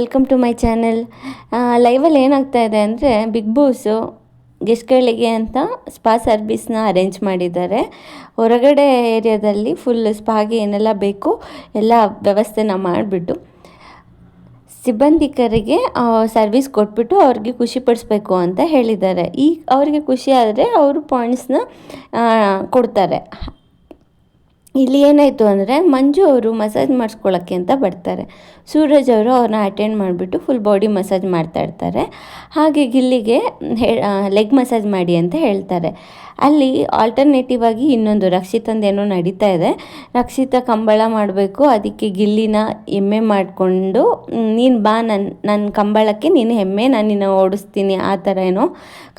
Welcome to my channel ಲೈವಲ್ಲಿ ಏನಾಗ್ತಾ ಇದೆ ಅಂದರೆ ಬಿಗ್ ಬಾಸು ಗೆಸ್ಟ್ಗಳಿಗೆ ಅಂತ ಸ್ಪಾ ಸರ್ವಿಸ್ನ ಅರೇಂಜ್ ಮಾಡಿದ್ದಾರೆ. ಹೊರಗಡೆ ಏರಿಯಾದಲ್ಲಿ ಫುಲ್ ಸ್ಪಾಗೆ ಏನೆಲ್ಲ ಬೇಕು, ಎಲ್ಲ ವ್ಯವಸ್ಥೆನ ಮಾಡಿಬಿಟ್ಟು ಸಿಬ್ಬಂದಿಕರಿಗೆ ಸರ್ವಿಸ್ ಕೊಟ್ಬಿಟ್ಟು ಅವ್ರಿಗೆ ಖುಷಿಪಡಿಸ್ಬೇಕು ಅಂತ ಹೇಳಿದ್ದಾರೆ. ಈ, ಅವರಿಗೆ ಖುಷಿ ಆದರೆ ಅವರು ಪಾಯಿಂಟ್ಸ್ನ ಕೊಡ್ತಾರೆ. ಇಲ್ಲಿ ಏನಾಯಿತು ಅಂದರೆ ಮಂಜು ಅವರು ಮಸಾಜ್ ಮಾಡಿಸ್ಕೊಳ್ಳೋಕ್ಕೆ ಅಂತ ಬರ್ತಾರೆ. ಸೂರಜ್ ಅವರು ಅವ್ರನ್ನ ಅಟೆಂಡ್ ಮಾಡಿಬಿಟ್ಟು ಫುಲ್ ಬಾಡಿ ಮಸಾಜ್ ಮಾಡ್ತಾ ಇರ್ತಾರೆ. ಹಾಗೆ ಗಿಲ್ಲಿಗೆ ಲೆಗ್ ಮಸಾಜ್ ಮಾಡಿ ಅಂತ ಹೇಳ್ತಾರೆ. ಅಲ್ಲಿ ಆಲ್ಟರ್ನೇಟಿವ್ ಆಗಿ ಇನ್ನೊಂದು ರಕ್ಷಿತಂದೇನೋ ನಡೀತಾ ಇದೆ. ರಕ್ಷಿತ ಕಂಬಳ ಮಾಡಬೇಕು, ಅದಕ್ಕೆ ಗಿಲ್ಲಿನ ಎಮ್ಮೆ ಮಾಡಿಕೊಂಡು ನೀನು ಬಾ ನನ್ನ ನನ್ನ ಕಂಬಳಕ್ಕೆ ನೀನು ಹೆಮ್ಮೆ ನಾನು ನಿನ್ನ ಓಡಿಸ್ತೀನಿ. ಆ ಥರ ಏನೋ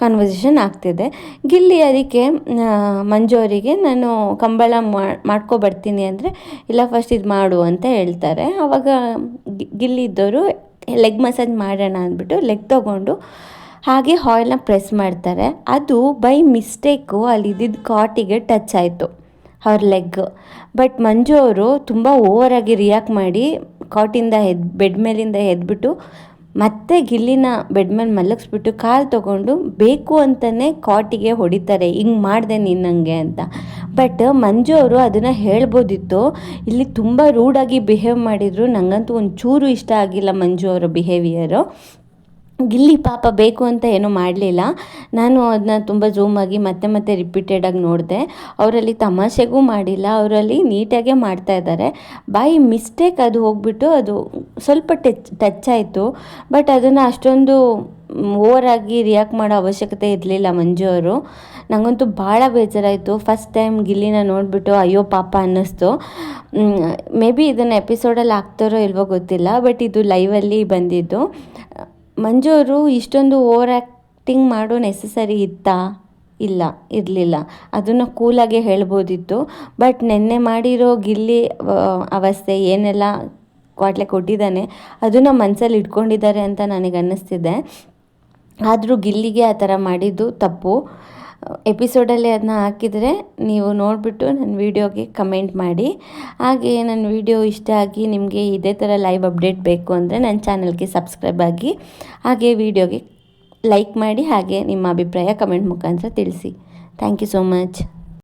ಕಾನ್ವರ್ಸೇಷನ್ ಆಗ್ತಿದೆ. ಗಿಲ್ಲಿ ಅದಕ್ಕೆ ಮಂಜು ಅವರಿಗೆ, ನಾನು ಕಂಬಳ ಮಾಡ್ಕೊ ಬರ್ತೀನಿ ಅಂದರೆ, ಇಲ್ಲ ಫಸ್ಟ್ ಇದು ಮಾಡು ಅಂತ ಹೇಳ್ತಾರೆ. ಆವಾಗ ಗಿಲ್ಲಿದ್ದವರು ಲೆಗ್ ಮಸಾಜ್ ಮಾಡೋಣ ಅಂದ್ಬಿಟ್ಟು ಲೆಗ್ ತೊಗೊಂಡು ಹಾಗೆ ಆಯಿಲ್ನ ಪ್ರೆಸ್ ಮಾಡ್ತಾರೆ. ಅದು ಬೈ ಮಿಸ್ಟೇಕು ಅಲ್ಲಿ ಇದ್ದಿದ್ದ ಕಾಟಿಗೆ ಟಚ್ ಆಯಿತು ಅವ್ರ ಲೆಗ್ ಬಟ್ ಮಂಜು ಅವರು ತುಂಬ ಓವರಾಗಿ ರಿಯಾಕ್ಟ್ ಮಾಡಿ ಕಾಟಿಂದ ಎದ್ ಬೆಡ್ ಮೇಲಿಂದ ಎದ್ಬಿಟ್ಟು ಮತ್ತೆ ಗಿಲ್ಲಿನ ಬೆಡ್ ಮೇಲೆ ಮಲಗಿಸ್ಬಿಟ್ಟು ಕಾಲು ತೊಗೊಂಡು, ಬೇಕು ಅಂತಲೇ ಕಾಟಿಗೆ ಹೊಡಿತಾರೆ, ಹಿಂಗೆ ಮಾಡಿದೆ ನೀನು ನನಗೆ ಅಂತ. ಬಟ್ ಮಂಜು ಅವರು ಅದನ್ನು ಹೇಳ್ಬೋದಿತ್ತು. ಇಲ್ಲಿ ತುಂಬ ರೂಡಾಗಿ ಬಿಹೇವ್ ಮಾಡಿದರು. ನನಗಂತೂ ಒಂಚೂರು ಇಷ್ಟ ಆಗಿಲ್ಲ ಮಂಜು ಅವರ ಬಿಹೇವಿಯರು ಗಿಲ್ಲಿ ಪಾಪ ಬೇಕು ಅಂತ ಏನೂ ಮಾಡಲಿಲ್ಲ. ನಾನು ಅದನ್ನ ತುಂಬ ಜೂಮಾಗಿ ಮತ್ತೆ ಮತ್ತೆ ರಿಪೀಟೆಡಾಗಿ ನೋಡಿದೆ. ಅವರಲ್ಲಿ ತಮಾಷೆಗೂ ಮಾಡಿಲ್ಲ. ಅವರಲ್ಲಿ ನೀಟಾಗೇ ಮಾಡ್ತಾ ಇದ್ದಾರೆ. ಬೈ ಮಿಸ್ಟೇಕ್ ಅದು ಹೋಗ್ಬಿಟ್ಟು ಅದು ಸ್ವಲ್ಪ ಟಚ್ ಟಚ್ ಆಯಿತು. ಬಟ್ ಅದನ್ನು ಅಷ್ಟೊಂದು ಓವರಾಗಿ ರಿಯಾಕ್ಟ್ ಮಾಡೋ ಅವಶ್ಯಕತೆ ಇರಲಿಲ್ಲ ಮಂಜು ಅವರು. ನನಗಂತೂ ಭಾಳ ಬೇಜಾರಾಯಿತು. ಫಸ್ಟ್ ಟೈಮ್ ಗಿಲ್ಲಿನ ನೋಡಿಬಿಟ್ಟು, ಅಯ್ಯೋ ಪಾಪ, ಅನ್ನಿಸ್ತು. ಮೇ ಬಿ ಇದನ್ನು ಎಪಿಸೋಡಲ್ಲಿ ಆಗ್ತಾರೋ ಇಲ್ವೋ ಗೊತ್ತಿಲ್ಲ ಬಟ್ ಇದು ಲೈವಲ್ಲಿ ಬಂದಿದ್ದು. ಮಂಜು ಅವರು ಇಷ್ಟೊಂದು ಓವರ್ ಆ್ಯಕ್ಟಿಂಗ್ ಮಾಡೋ ನೆಸಸರಿ ಇತ್ತಾ? ಇಲ್ಲ, ಇರಲಿಲ್ಲ. ಅದನ್ನು ಕೂಲಾಗೆ ಹೇಳ್ಬೋದಿತ್ತು. ಬಟ್ ನೆನ್ನೆ ಮಾಡಿರೋ ಗಿಲ್ಲಿ ಅವಸ್ಥೆ, ಏನೆಲ್ಲ ಕ್ವಾಟ್ಲೆ ಕೊಟ್ಟಿದ್ದಾನೆ, ಅದನ್ನು ಮನಸ್ಸಲ್ಲಿ ಇಟ್ಕೊಂಡಿದ್ದಾರೆ ಅಂತ ನನಗೆ ಅನ್ನಿಸ್ತಿದೆ. ಆದರೂ ಗಿಲ್ಲಿಗೆ ಆ ಥರ ಮಾಡಿದ್ದು ತಪ್ಪು. ಎಪಿಸೋಡಲ್ಲಿ ಅದನ್ನ ಹಾಕಿದರೆ ನೀವು ನೋಡಿಬಿಟ್ಟು ನನ್ನ ವೀಡಿಯೋಗೆ ಕಮೆಂಟ್ ಮಾಡಿ. ಹಾಗೆ ನನ್ನ ವೀಡಿಯೋ ಇಷ್ಟ ಆಗಿ ನಿಮಗೆ ಇದೇ ಥರ ಲೈವ್ ಅಪ್ಡೇಟ್ ಬೇಕು ಅಂದರೆ ನನ್ನ ಚಾನಲ್ಗೆ ಸಬ್ಸ್ಕ್ರೈಬ್ ಆಗಿ. ಹಾಗೆ ವೀಡಿಯೋಗೆ ಲೈಕ್ ಮಾಡಿ ಹಾಗೆ ನಿಮ್ಮ ಅಭಿಪ್ರಾಯ ಕಮೆಂಟ್ ಮುಖಾಂತರ ತಿಳಿಸಿ. Thank you so much.